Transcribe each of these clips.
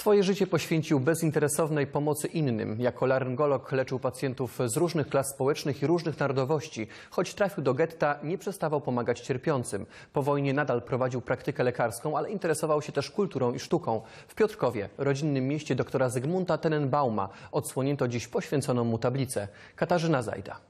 Swoje życie poświęcił bezinteresownej pomocy innym. Jako laryngolog leczył pacjentów z różnych klas społecznych i różnych narodowości. Choć trafił do getta, nie przestawał pomagać cierpiącym. Po wojnie nadal prowadził praktykę lekarską, ale interesował się też kulturą i sztuką. W Piotrkowie, rodzinnym mieście doktora Zygmunta Tenenbauma, odsłonięto dziś poświęconą mu tablicę. Katarzyna Zajda.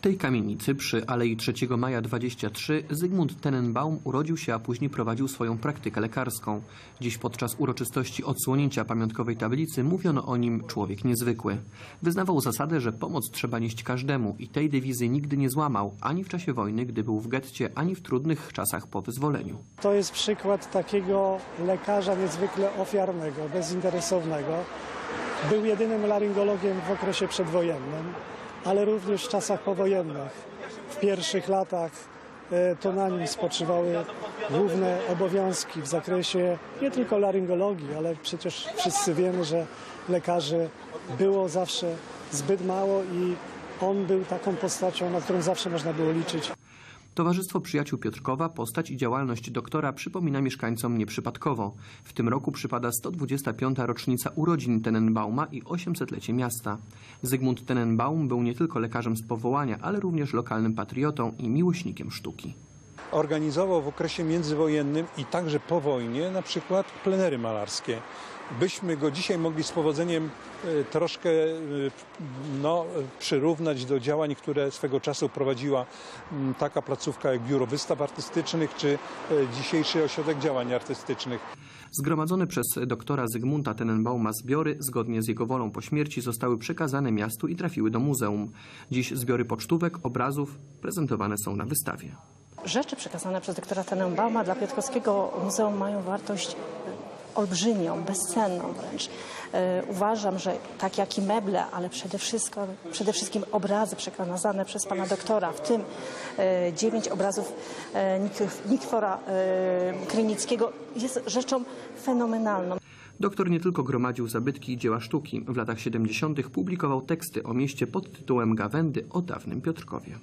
W tej kamienicy przy Alei 3 Maja 23 Zygmunt Tenenbaum urodził się, a później prowadził swoją praktykę lekarską. Dziś podczas uroczystości odsłonięcia pamiątkowej tablicy mówiono o nim człowiek niezwykły. Wyznawał zasadę, że pomoc trzeba nieść każdemu i tej dewizy nigdy nie złamał, ani w czasie wojny, gdy był w getcie, ani w trudnych czasach po wyzwoleniu. To jest przykład takiego lekarza niezwykle ofiarnego, bezinteresownego. Był jedynym laryngologiem w okresie przedwojennym, ale również w czasach powojennych. W pierwszych latach e, to na nim spoczywały główne obowiązki w zakresie nie tylko laryngologii, ale przecież wszyscy wiemy, że lekarzy było zawsze zbyt mało i on był taką postacią, na którą zawsze można było liczyć. Towarzystwo Przyjaciół Piotrkowa postać i działalność doktora przypomina mieszkańcom nieprzypadkowo. W tym roku przypada 125. rocznica urodzin Tenenbauma i 800-lecie miasta. Zygmunt Tenenbaum był nie tylko lekarzem z powołania, ale również lokalnym patriotą i miłośnikiem sztuki. Organizował w okresie międzywojennym i także po wojnie na przykład plenery malarskie. Byśmy go dzisiaj mogli z powodzeniem e, troszkę e, no, przyrównać do działań, które swego czasu prowadziła taka placówka jak Biuro Wystaw Artystycznych czy e, dzisiejszy Ośrodek Działań Artystycznych. Zgromadzone przez doktora Zygmunta Tenenbauma zbiory, zgodnie z jego wolą po śmierci, zostały przekazane miastu i trafiły do muzeum. Dziś zbiory pocztówek, obrazów prezentowane są na wystawie. Rzeczy przekazane przez doktora Tenenbauma dla Piotrkowskiego Muzeum mają wartość olbrzymią, bezcenną wręcz. E, Uważam, że tak jak i meble, ale przede wszystkim, przede wszystkim obrazy przekazane przez pana doktora, w tym e, dziewięć obrazów e, Nik- Nikwora e, Krynickiego, jest rzeczą fenomenalną. Doktor nie tylko gromadził zabytki i dzieła sztuki. W latach 70. publikował teksty o mieście pod tytułem Gawędy o dawnym Piotrkowie.